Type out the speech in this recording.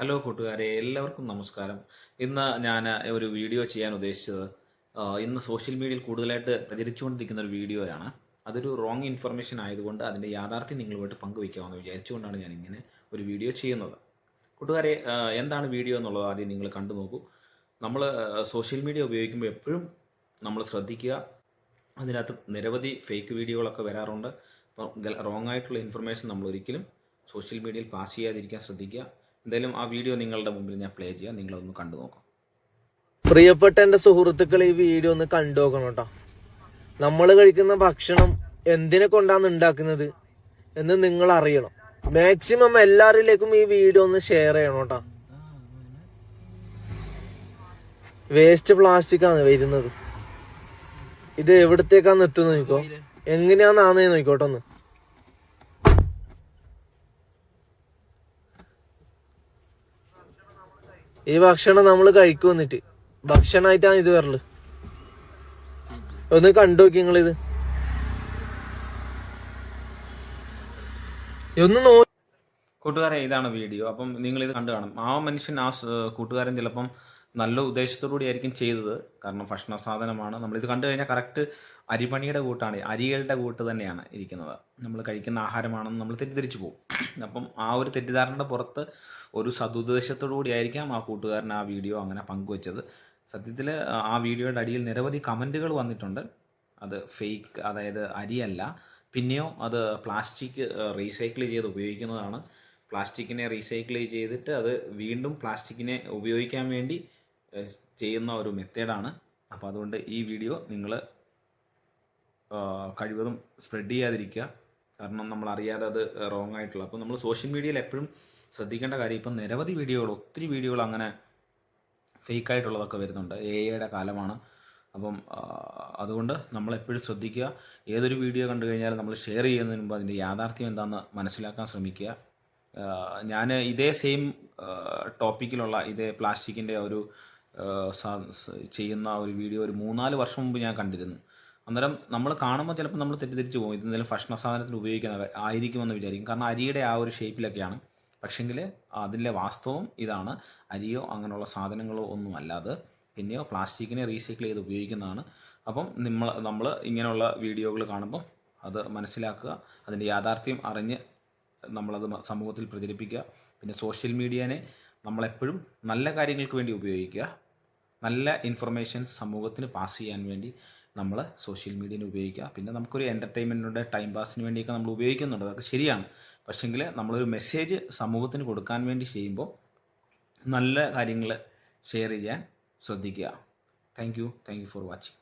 Hello കൂട്ടുകാരെ എല്ലാവർക്കും നമസ്കാരം. ഇന്ന് ഞാൻ ഒരു വീഡിയോ ചെയ്യാൻ ഉദ്ദേശിച്ചത് ഇന്ന് സോഷ്യൽ മീഡിയയിൽ കൂടുതലായിട്ട് പ്രചരിച്ചുകൊണ്ടിരിക്കുന്ന ഒരു വീഡിയോയാണ്. അതൊരു റോങ് ഇൻഫർമേഷൻ ആയതുകൊണ്ട് അതിന്റെ യാഥാർത്ഥ്യം നിങ്ങളുമായിട്ട് പങ്കുവയ്ക്കാമെന്ന് വിചാരിച്ചുകൊണ്ടാണ് ഞാൻ ഇങ്ങനെ ഒരു വീഡിയോ ചെയ്യുന്നത്. കൂട്ടുകാരെ എന്താണ് വീഡിയോ എന്നുള്ളത് ആദ്യം നിങ്ങൾ കണ്ടു നോക്കൂ. നമ്മൾ സോഷ്യൽ മീഡിയ ഉപയോഗിക്കുമ്പോൾ എപ്പോഴും നമ്മൾ ശ്രദ്ധിക്കുക. അതിനകത്ത് നിരവധി ഫേക്ക് വീഡിയോകളൊക്കെ വരാറുണ്ട്. അപ്പം റോങ് ആയിട്ടുള്ള ഇൻഫർമേഷൻ നമ്മൾ ഒരിക്കലും സോഷ്യൽ മീഡിയയിൽ പാസ് ചെയ്യാതിരിക്കാൻ ശ്രദ്ധിക്കുക. എന്തായാലും ആ വീഡിയോ നിങ്ങളുടെ മുമ്പിൽ ഞാൻ പ്ലേ ചെയ്യാം. നിങ്ങളൊന്ന് കണ്ടു നോക്കാം. പ്രിയപ്പെട്ട എന്റെ സുഹൃത്തുക്കൾ ഈ വീഡിയോ ഒന്ന് കണ്ടു നോക്കണം കേട്ടോ. നമ്മൾ കഴിക്കുന്ന ഭക്ഷണം എന്തിനെ കൊണ്ടാണ് ഉണ്ടാക്കുന്നത് എന്ന് നിങ്ങൾ അറിയണം. മാക്സിമം എല്ലാവരിലേക്കും ഈ വീഡിയോ ഒന്ന് ഷെയർ ചെയ്യണം കേട്ടോ. വേസ്റ്റ് പ്ലാസ്റ്റിക് ആണ് വരുന്നത്. ഇത് എവിടത്തേക്കാന്ന് എത്തുന്നത് നോക്കോ എങ്ങനെയാന്നാന്നേ നോക്കോട്ടെ ഒന്ന്. ഈ ഭക്ഷണം നമ്മൾ കഴിക്കും വന്നിട്ട്. ഭക്ഷണമായിട്ടാണ് ഇത് വരൽ. ഒന്ന് കണ്ടു നോക്കി നിങ്ങളിത്. ഒന്ന് നോ കൂട്ടുകാരെ ഇതാണ് വീഡിയോ. അപ്പം നിങ്ങൾ ഇത് കണ്ടു കാണും. ആ മനുഷ്യൻ ആ കൂട്ടുകാരൻ ചിലപ്പം നല്ല ഉദ്ദേശത്തോടുകൂടി ആയിരിക്കും ചെയ്തത്. കാരണം ഭക്ഷണ സാധനമാണ്. ഇത് കണ്ടു കഴിഞ്ഞാൽ കറക്റ്റ് അരിപണിയുടെ കൂട്ടാണ്. അരികളുടെ കൂട്ട് തന്നെയാണ് ഇരിക്കുന്നത്. നമ്മൾ കഴിക്കുന്ന ആഹാരമാണെന്ന് നമ്മൾ തെറ്റിദ്ധരിച്ചു പോകും. അപ്പം ആ ഒരു തെറ്റിദ്ധാരണയുടെ പുറത്ത് ഒരു സതുദ്ദേശത്തോടു കൂടി ആയിരിക്കാം ആ കൂട്ടുകാരൻ ആ വീഡിയോ അങ്ങനെ പങ്കുവച്ചത്. സത്യത്തിൽ ആ വീഡിയോയുടെ അടിയിൽ നിരവധി കമന്റുകൾ വന്നിട്ടുണ്ട്. അത് ഫേക്ക് അതായത് അരിയല്ല. പിന്നെയോ അത് പ്ലാസ്റ്റിക് റീസൈക്കിൾ ചെയ്ത് ഉപയോഗിക്കുന്നതാണ്. പ്ലാസ്റ്റിക്കിനെ റീസൈക്കിൾ ചെയ്തിട്ട് അത് വീണ്ടും പ്ലാസ്റ്റിക്കിനെ ഉപയോഗിക്കാൻ വേണ്ടി ചെയ്യുന്ന ഒരു മെത്തേഡാണ്. അപ്പോൾ അതുകൊണ്ട് ഈ വീഡിയോ നിങ്ങൾ കഴിവതും സ്പ്രെഡ് ചെയ്യാതിരിക്കുക. കാരണം നമ്മൾ അറിയാതെ അത് റോങ് ആയിട്ടുള്ള. അപ്പോൾ നമ്മൾ സോഷ്യൽ മീഡിയയിൽ എപ്പോഴും ശ്രദ്ധിക്കേണ്ട കാര്യം ഇപ്പം നിരവധി വീഡിയോകൾ ഒത്തിരി വീഡിയോകൾ അങ്ങനെ ഫേക്ക് ആയിട്ടുള്ളതൊക്കെ വരുന്നുണ്ട്. എ ഐയുടെ കാലമാണ്. അപ്പം അതുകൊണ്ട് നമ്മൾ എപ്പോഴും ശ്രദ്ധിക്കുക. ഏതൊരു വീഡിയോ കണ്ടു കഴിഞ്ഞാലും നമ്മൾ ഷെയർ ചെയ്യുന്നതിന് മുമ്പ് അതിന്റെ യാഥാർത്ഥ്യം എന്താണെന്ന് മനസ്സിലാക്കാൻ ശ്രമിക്കുക. ഞാൻ ഇതേ സെയിം ടോപ്പിക്കിലുള്ള ഇതേ പ്ലാസ്റ്റിക്കിന്റെ ഒരു ചെയ്യുന്ന ഒരു വീഡിയോ ഒരു മൂന്നാൽ വർഷം മുമ്പ് ഞാൻ കണ്ടിരുന്നു. അന്നേരം നമ്മൾ കാണുമ്പോൾ ചിലപ്പോൾ നമ്മൾ തെറ്റിദ്ധരിച്ച് പോകും. ഇത് എന്തെങ്കിലും ഭക്ഷണ സാധനത്തിന് ഉപയോഗിക്കുന്ന ആയിരിക്കുമെന്ന് വിചാരിക്കും. കാരണം അരിയുടെ ആ ഒരു ഷേപ്പിലൊക്കെയാണ്. പക്ഷെങ്കിൽ അതിന്റെ വാസ്തവം ഇതാണ്. അരിയോ അങ്ങനെയുള്ള സാധനങ്ങളോ ഒന്നും അല്ലാതെ പിന്നെയോ പ്ലാസ്റ്റിക്കിനെ റീസൈക്കിൾ ചെയ്ത് ഉപയോഗിക്കുന്നതാണ്. അപ്പം നമ്മൾ നമ്മൾ ഇങ്ങനെയുള്ള വീഡിയോകൾ കാണുമ്പോൾ അത് മനസ്സിലാക്കുക. അതിന്റെ യാഥാർത്ഥ്യം അറിഞ്ഞ് നമ്മളത് സമൂഹത്തിൽ പ്രചരിപ്പിക്കുക. പിന്നെ സോഷ്യൽ മീഡിയനെ നമ്മളെപ്പോഴും നല്ല കാര്യങ്ങൾക്ക് വേണ്ടി ഉപയോഗിക്കുക. നല്ല ഇൻഫർമേഷൻ സമൂഹത്തിന് പാസ് ചെയ്യാൻ വേണ്ടി നമ്മൾ സോഷ്യൽ മീഡിയനെ ഉപയോഗിക്കുക. പിന്നെ നമുക്കൊരു എന്റർടൈൻമെന്റിന്റെ ടൈം പാസിന് വേണ്ടിയൊക്കെ നമ്മൾ ഉപയോഗിക്കുന്നുണ്ട്. അതൊക്കെ ശരിയാണ്. പക്ഷെങ്കിൽ നമ്മളൊരു മെസ്സേജ് സമൂഹത്തിന് കൊടുക്കാൻ വേണ്ടി ചെയ്യുമ്പോൾ നല്ല കാര്യങ്ങൾ ഷെയർ ചെയ്യാൻ ശ്രദ്ധിക്കുക. Thank you thank you for watching